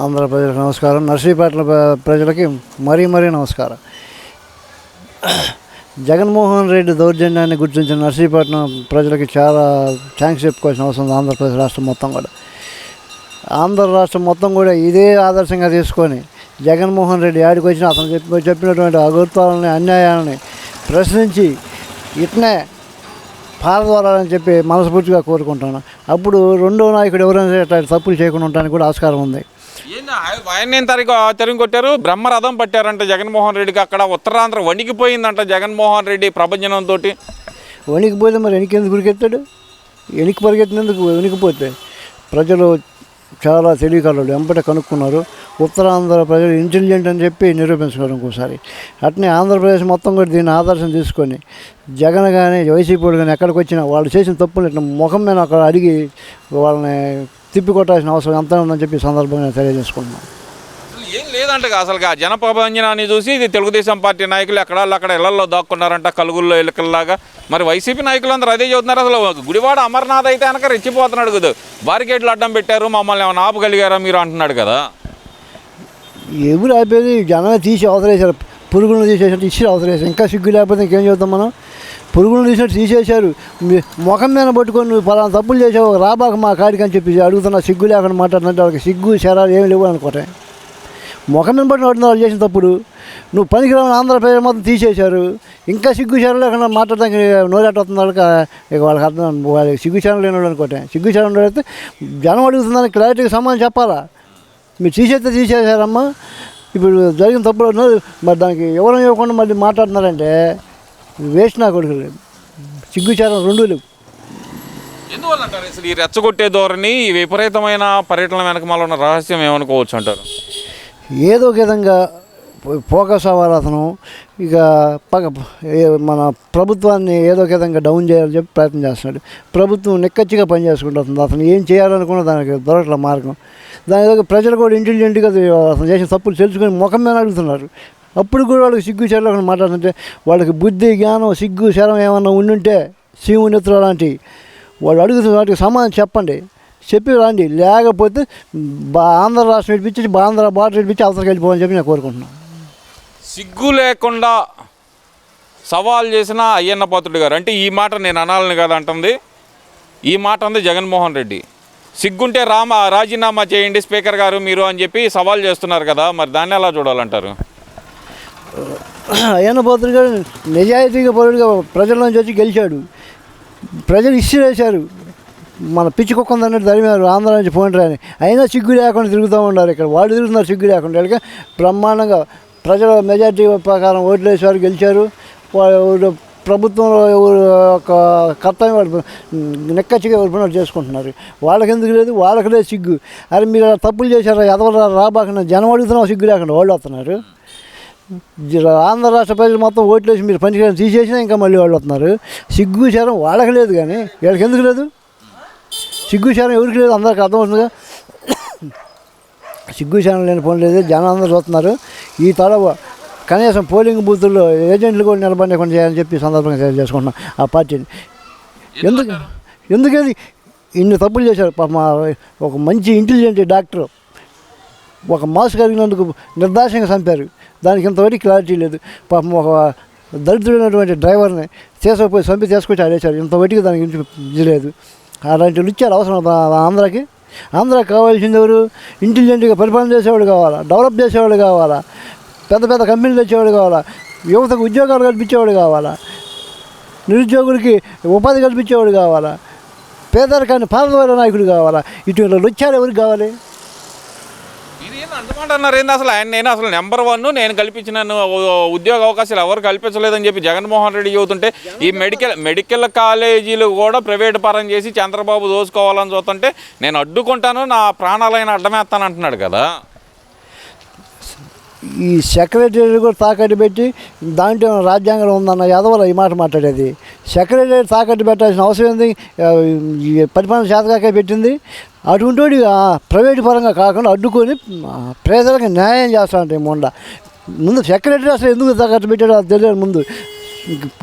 ఆంధ్రప్రదేశ్ నమస్కారం. నర్సీపేటల ప్రజలకి మరీ మరీ నమస్కారం. జగన్మోహన్ రెడ్డి దౌర్జన్యాన్ని గుర్తించిన నర్సీపట్నం ప్రజలకి చాలా థ్యాంక్స్ చెప్పుకోవాల్సిన అవసరం ఉంది ఆంధ్రప్రదేశ్ రాష్ట్రం మొత్తం కూడా. ఆంధ్ర రాష్ట్రం మొత్తం కూడా ఇదే ఆదర్శంగా తీసుకొని జగన్మోహన్ రెడ్డి యాడికి వచ్చిన అతను చెప్పి చెప్పినటువంటి అగౌత్వాలని అన్యాయాలని ప్రశ్నించి ఇట్నే పారదోరాలని చెప్పి మనస్ఫూర్తిగా కోరుకుంటాను అప్పుడు రెండో నాయకుడు ఎవరైనా తప్పులు చేయకుండా ఉండడానికి కూడా ఆస్కారం ఉంది. ఆయన తరిగి తెరిగి కొట్టారు బ్రహ్మరథం పట్టారంట జగన్మోహన్ రెడ్డికి. అక్కడ ఉత్తరాంధ్ర వణికిపోయిందంట జగన్మోహన్ రెడ్డి ప్రభంజనంతో వణికిపోతే మరి వెనక్కి ఎందుకు ఉరికెత్తాడు? వెనక్కి పరిగెత్తినందుకు వణికిపోతే ప్రజలు చాలా తెలియకలడు ఎంపట కనుక్కున్నారు. ఉత్తరాంధ్ర ప్రజలు ఇంటెలిజెంట్ అని చెప్పి నిరూపించుకోవడం ఇంకోసారి. అట్నే ఆంధ్రప్రదేశ్ మొత్తం కూడా దీన్ని ఆదర్శం తీసుకొని జగన్ కానీ వైసీపీ కానీ ఎక్కడికి వచ్చినా వాళ్ళు చేసిన తప్పులు ఇట్లా ముఖం మీద అక్కడ అడిగి వాళ్ళని తిప్పి కొట్టాల్సిన అవసరం ఎంత ఉందని చెప్పి సందర్భంగా తెలియజేసుకుంటున్నాను ఏం లేదంట అసలు ఆ జన చూసి ఇది తెలుగుదేశం పార్టీ నాయకులు ఎక్కడ అక్కడ ఇళ్ళలో దాక్కున్నారంట కలుగుల్లో ఇళ్ళకల్లాగా మరి వైసీపీ నాయకులు అందరూ అదే చెబుతున్నారు. అసలు గుడివాడ అమర్నాథ్ అయితే అనక రెచ్చిపోతున్నాడు కదా. బారికేడ్లు అడ్డం పెట్టారు మమ్మల్ని ఏమైనా ఆపగలిగారా మీరు అంటున్నాడు కదా. ఎవరు ఆపేది? జనమే తీసి అవసరం పురుగులను తీసేసారు ఇచ్చి అవసరం ఇంకా సిగ్గు లేకపోతే ఇంకేం చేద్దాం మనం? పురుగులను తీసినట్టు తీసేశారు. ముఖం మీద పట్టుకొని నువ్వు పలానా తప్పులు చేసావు రాబాక మా కాడికి అని చెప్పి అడుగుతున్నా. సిగ్గు లేకుండా మాట్లాడినట్టు వాళ్ళకి సిగ్గు శరాలు ఏమి లేవు అనుకోటే ముఖం మీద పట్టిన వాళ్ళు చేసిన తప్పుడు? నువ్వు పనికిరాని ఆంధ్రప్రదేశ్ మొత్తం తీసేశారు. ఇంకా సిగ్గు శరం లేకుండా మాట్లాడడానికి నోరేటవుతున్న వాళ్ళకి ఇక వాళ్ళకి అర్థం వాళ్ళకి సిగ్గు శరం లేని అనుకోటే సిగ్గు శరం అయితే జనం అడుగుతుందని క్లారిటీకి సమాధానం చెప్పాలా? మీరు తీసేస్తే తీసేశారమ్మా. ఇప్పుడు జరిగిన తప్పులు మరి దానికి ఎవరు ఇవ్వకుండా మళ్ళీ మాట్లాడుతున్నారంటే వేస్ట్ నా కొడుకులు. సిగ్గుచారం రెండు లేవు. ఎందువల్ల అంటారు అసలు ఈ రెచ్చగొట్టే ధోరణి ఈ విపరీతమైన పర్యటన వెనకమాల ఉన్న రహస్యం ఏమనుకోవచ్చు అంటారు? ఏదో ఒక విధంగా ఫోకస్ అవ్వాలి అతను ఇక పగ మన ప్రభుత్వాన్ని ఏదో ఒక విధంగా డౌన్ చేయాలని చెప్పి ప్రయత్నం చేస్తున్నాడు. ప్రభుత్వం నిక్కచ్చిగా పనిచేసుకుంటుంది అతను ఏం చేయాలనుకున్న దానికి దొరకట్ల మార్గం. దాని ఏదో ప్రజలు కూడా ఇంటెలిజెంట్గా అతను చేసిన తప్పులు తెలుసుకొని ముఖం మీద అడుగుతున్నారు అప్పుడు కూడా వాళ్ళకి సిగ్గు చెరలేకుండా మాట్లాడుతుంటే వాళ్ళకి బుద్ధి జ్ఞానం సిగ్గు శరం ఏమన్నా ఉండుంటే శివునిత్ర లాంటి వాళ్ళు అడుగుతున్న వాటికి సమాధానం చెప్పండి. చెప్పి రండి లేకపోతే బా ఆంధ్ర రాష్ట్రం ఇడిపించి ఆంధ్ర బార్డర్ ఇడిపించి అవసరం వెళ్ళిపోవని చెప్పి నేను కోరుకుంటున్నాను. సిగ్గు లేకుండా సవాల్ చేసిన అయ్యన్న పాత్రుడు గారు అంటే ఈ మాట నేను అనాలని కదా అంటుంది. ఈ మాట అంది జగన్మోహన్ రెడ్డి. సిగ్గుంటే రామ రాజీనామా చేయండి స్పీకర్ గారు మీరు అని చెప్పి సవాల్ చేస్తున్నారు కదా మరి దాన్ని ఎలా చూడాలంటారు? అయ్యన్న పోతుడు గారు నిజాయితీగా పరుడుగా ప్రజల నుంచి వచ్చి గెలిచాడు. ప్రజలు ఇసిరేశారు మన పిచ్చి కుక్క అన్నట్టు తరిమారు ఆంధ్ర నుంచి పోయిన అని అయినా సిగ్గు లేకుండా తిరుగుతూ ఉన్నారు ఇక్కడ. వాళ్ళు తిరుగుతున్నారు సిగ్గు లేకుండా. వీళ్ళకి బ్రహ్మాండంగా ప్రజల మెజార్టీ ప్రకారం ఓట్లు వేసేవారు గెలిచారు. వాళ్ళు ప్రభుత్వంలో ఎవరు ఒక కర్తవ్యం వాళ్ళు నెక్కచ్చిగా ఎవరు చేసుకుంటున్నారు. వాళ్ళకి ఎందుకు లేదు వాళ్ళకి లేదు సిగ్గు. అరే మీరు తప్పులు చేశారా ఎదవరా రాబాకుండా జనం అడుగుతున్నాం సిగ్గు లేకుండా వాళ్ళు వస్తున్నారు. ఆంధ్ర రాష్ట్ర ప్రజలు మొత్తం ఓట్లు వేసి మీరు పనిచేయడం తీసేసినా ఇంకా మళ్ళీ వాళ్ళు వస్తున్నారు. సిగ్గు శరం వాళ్ళకి లేదు కానీ వీళ్ళకి ఎందుకు లేదు? సిగ్గు శరం ఎవరికి లేదు అందరికి అర్థమవుతుందిగా సిగ్గు శరం లేని పని లేదు జనం అందరూ చూస్తున్నారు. ఈ తడవ కనీసం పోలింగ్ బూతుల్లో ఏజెంట్లు కూడా నిలబడకుండా చేయాలని చెప్పి సందర్భంగా తెలియజేసుకుంటున్నాం ఆ పార్టీని ఎందుకు ఎందుకని ఇన్ని తప్పులు చేశారు. పాప ఒక మంచి ఇంటెలిజెంట్ డాక్టర్ ఒక మాస్ కలిగినందుకు నిర్దాక్షంగా చంపారు. దానికి ఇంతవరకు క్లారిటీ లేదు. పాపం ఒక దరిద్రుడైనటువంటి డ్రైవర్ని తీసుకుపోయి చంపి తీసుకొచ్చి ఆడేశారు. ఇంతవరకు దాని గురించి ఇది లేదు. అలాంటి ఇచ్చారు అవసరం ఆంధ్రాకి. ఆంధ్రాకి కావాల్సింది ఎవరు? ఇంటెలిజెంట్గా పరిపాలన చేసేవాడు కావాలా? డెవలప్ చేసేవాడు కావాలా? పెద్ద పెద్ద కంపెనీలు తెచ్చేవాడు కావాలా? యువతకు ఉద్యోగాలు కల్పించేవాడు కావాలా? నిరుద్యోగులకి ఉపాధి కల్పించేవాడు కావాలా? పేదరికాన్ని పారదోల నాయకుడు కావాలా? ఇటువంటి వచ్చారు ఎవరికి కావాలి? అంతమాట అన్నారు. ఏంది అసలు ఆయన నేను అసలు నెంబర్ వన్ నేను కల్పించిన ఉద్యోగ అవకాశాలు ఎవరు కల్పించలేదని చెప్పి జగన్మోహన్ రెడ్డి చెబుతుంటే ఈ మెడికల్ మెడికల్ కాలేజీలు కూడా ప్రైవేట్ పరం చేసి చంద్రబాబు దోసుకోవాలని చూస్తుంటే నేను అడ్డుకుంటాను నా ప్రాణాలైన అడ్డమేస్తాను అంటున్నాడు కదా. ఈ సెక్రటరీ కూడా తాకట్టు పెట్టి దాంట్లో ఏమైనా రాజ్యాంగంలో ఉందన్న యాదవల ఈ మాట మాట్లాడేది. సెక్రటరీ తాకట్టు పెట్టాల్సిన అవసరం ఏంది? పరిపాలన శాతకాకే పెట్టింది. అటువంటి ప్రైవేట్ పరంగా కాకుండా అడ్డుకొని పేదలకు న్యాయం చేస్తానంటే మొండ. ముందు సెక్రటరీ అసలు ఎందుకు తాకట్టు పెట్టాడో అది తెలియదు ముందు.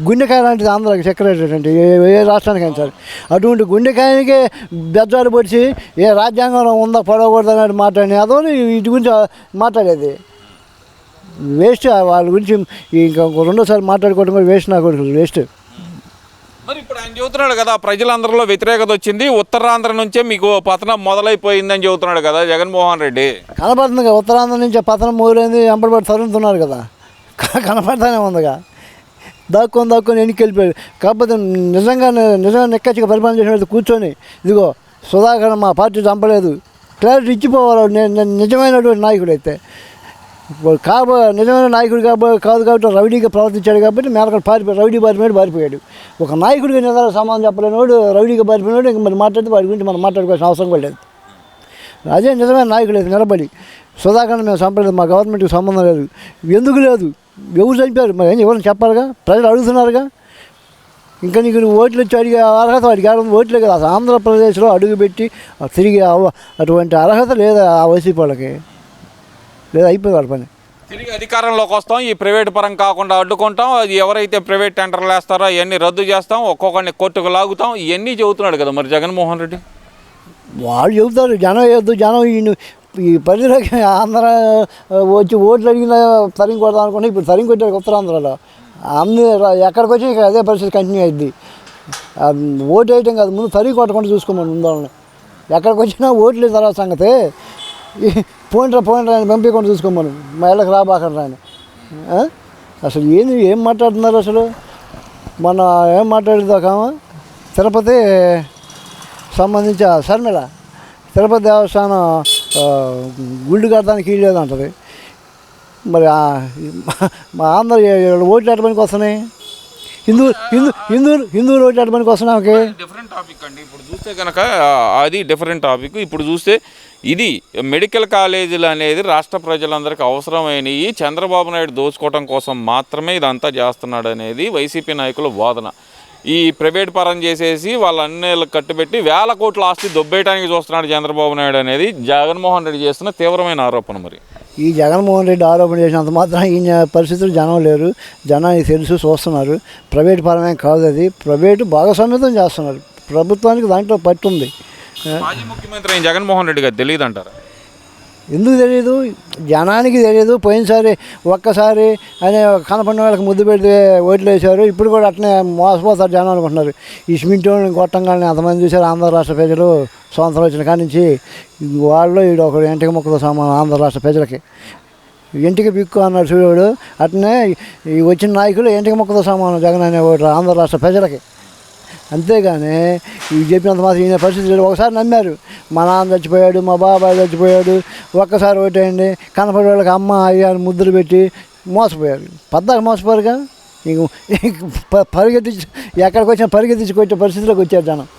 గుండెకాయ లాంటిది ఆంధ్రాకి సెక్రటరీ అంటే ఏ ఏ రాష్ట్రానికైనా సరే. అటువంటి గుండెకాయనికే బెజ్జాలు పొడిచి ఏ రాజ్యాంగంలో ఉందా పడవకూడదు అనేది మాట్లాడిన అదో ఇటు గురించి మాట్లాడేది. వేస్ట్ వాళ్ళ గురించి ఇంకా రెండోసారి మాట్లాడుకోవడం కూడా వేస్ట్ నా కొడుకు వేస్ట్ ఆయన చెబుతున్నాడు కదా ప్రజలందరిలో వ్యతిరేకత వచ్చింది ఉత్తరాంధ్ర నుంచే మీకు పతనం మొదలైపోయిందని చెబుతున్నాడు కదా జగన్మోహన్ రెడ్డి. కనపడుతుంది కదా ఉత్తరాంధ్ర నుంచే పతనం మొదలైంది ఎంపడిపడి తరుముతున్నారు కదా. కనపడతానే ఉందిగా. దక్కుని దక్కుని ఎన్నికి వెళ్ళిపోయాడు కాకపోతే నిజంగా నిజంగా నెక్కచ్చిగా పరిపాలన చేసినట్టు కూర్చొని ఇదిగో సుధాకర్ మా పార్టీ చంపలేదు. క్లారిటీ ఇచ్చిపోవాలి నేను నిజమైనటువంటి నాయకుడు అయితే కాబో నిజమైన నాయకుడు కాబో కాదు కాబట్టి రౌడీగా ప్రవర్తించాడు కాబట్టి మేరక్కడ పారిపోయాడు రౌడీ పారిపోయాడు పారిపోయాడు. ఒక నాయకుడిగా నిజంగా సమాధానం చెప్పలేనివాడు రౌడీగా పారిపోయినాడు ఇంక మరి మాట్లాడితే వాడి గురించి మనం మాట్లాడుకోవాల్సిన అవసరం కూడా లేదు. అదే నిజమైన నాయకుడు లేదు నిలబడి సుధాకర్ మేము సంపలేదు మా గవర్నమెంట్కి సంబంధం లేదు. ఎందుకు లేదు? ఎవరు చనిపోయారు మరి ఏం ఎవరైనా చెప్పాలిగా? ప్రజలు అడుగుతున్నారుగా? ఇంకా నీకు నువ్వు ఓట్లు వచ్చి అడిగే అర్హత వాడికి ఆడ ఓట్లే కదా. ఆంధ్రప్రదేశ్లో అడుగుపెట్టి తిరిగి అటువంటి అర్హత లేదా ఆ వైసీపీ వాళ్ళకి? లేదా అయిపోయింది పని. తిరిగి అధికారంలోకి వస్తాం ఈ ప్రైవేట్ పరం కాకుండా అడ్డుకుంటాం. అది ఎవరైతే ప్రైవేట్ టెండర్లు వేస్తారో అవన్నీ రద్దు చేస్తాం ఒక్కొక్కరిని కోర్టుకు లాగుతాం. ఇవన్నీ చెబుతున్నాడు కదా మరి జగన్మోహన్ రెడ్డి. వాళ్ళు చెబుతారు జనం వేయద్దు జనం ఈ ఈ పరిధిలోకి ఆంధ్ర వచ్చి ఓట్లు అడిగిన తరిగి కొడదాం అనుకుంటే ఇప్పుడు తరిగి కొట్టారు ఉత్తరాంధ్రలో అన్ని ఎక్కడికి వచ్చి అదే పరిస్థితి కంటిన్యూ అయింది ఓటు వేయటం కాదు ముందు తరిగి కొట్టకుండా చూసుకోమని ముందు ఎక్కడికి వచ్చినా ఓట్లు తర్వాత సంగతి. పోయినరా పోయినరా అని పంపించకుండా చూసుకోమను. మా ఇళ్ళకి రాబాకండి అని. అసలు ఏంది ఏం మాట్లాడుతున్నారు అసలు? మొన్న ఏం మాట్లాడేదాకామా తిరుపతి సంబంధించి ఆ శర్మిల. తిరుపతి దేవస్థానం గుళ్ళు కట్టడానికి వీలు అంటది మరి మా ఆంధ్ర ఓట్లు ఎట్టడానికి వస్తున్నాయి? హిందూ హిందూ హిందూ హిందువులు ఓట్లు ఎట్టడానికి వస్తున్నాయి డిఫరెంట్ టాపిక్ అండి. ఇప్పుడు చూస్తే కనుక అది డిఫరెంట్ టాపిక్ ఇప్పుడు చూస్తే ఇది మెడికల్ కాలేజీలు అనేది రాష్ట్ర ప్రజలందరికీ అవసరమైనవి. చంద్రబాబు నాయుడు దోచుకోవడం కోసం మాత్రమే ఇదంతా చేస్తున్నాడు అనేది వైసీపీ నాయకుల వాదన. ఈ ప్రైవేట్ పరం చేసేసి వాళ్ళ అన్నేళ్ళకి కట్టుబెట్టి వేల కోట్ల ఆస్తి దొబ్బేయడానికి చూస్తున్నాడు చంద్రబాబు నాయుడు అనేది జగన్మోహన్ రెడ్డి చేస్తున్న తీవ్రమైన ఆరోపణ మరి. ఈ జగన్మోహన్ రెడ్డి ఆరోపణ చేసినంత మాత్రం ఈయన పరిస్థితులు జనం లేరు. జనానికి తెలుసు చూస్తున్నారు. ప్రైవేట్ పరమే కాదు అది. ప్రైవేటు భాగస్వామ్యతం చేస్తున్నారు. ప్రభుత్వానికి దాంట్లో పట్టుంది. మాజీ ముఖ్యమంత్రి జగన్మోహన్ రెడ్డి గారు తెలియదు అంటారు ఎందుకు తెలియదు జనానికి తెలియదు పోయినసారి ఒక్కసారి అనే కనపడిన వాళ్ళకి ముద్దు పెడితే ఓట్లు వేశారు. ఇప్పుడు కూడా అట్నే మోసపోతారు జనం అనుకుంటున్నారు. ఈ సిమెంట్ కొట్టంగానే అంతమంది చూశారు ఆంధ్ర రాష్ట్ర ప్రజలు స్వాతంత్రం వచ్చిన కాడి నుంచి. వాళ్ళు ఈడు ఒకడు ఎంటికి మొక్కతో సమానం ఆంధ్ర రాష్ట్ర ప్రజలకి. ఇంటికి పిక్కు అన్నాడు చూడవాడు అట్నే ఈ వచ్చిన నాయకులు ఇంటికి మొక్కతో సమానం జగన్ అనేవాడు ఆంధ్ర రాష్ట్ర ప్రజలకి. అంతేగాని ఇవి చెప్పినంత మాత్రం ఈయన పరిస్థితి లేదు. ఒకసారి నమ్మారు. మా నాన్న చచ్చిపోయాడు మా బాబాయ్ చచ్చిపోయాడు ఒక్కసారి ఓటేయండి కనపడే వాళ్ళకి అమ్మ అయ్య అని ముద్దులు పెట్టి మోసపోయారు. పద్దాక మోసపోయారుగా? ఇంక ప- పరిగెత్తించి ఎక్కడికి వచ్చినా పరిగెత్తించి కొట్టే పరిస్థితిలోకి వచ్చారు జనం.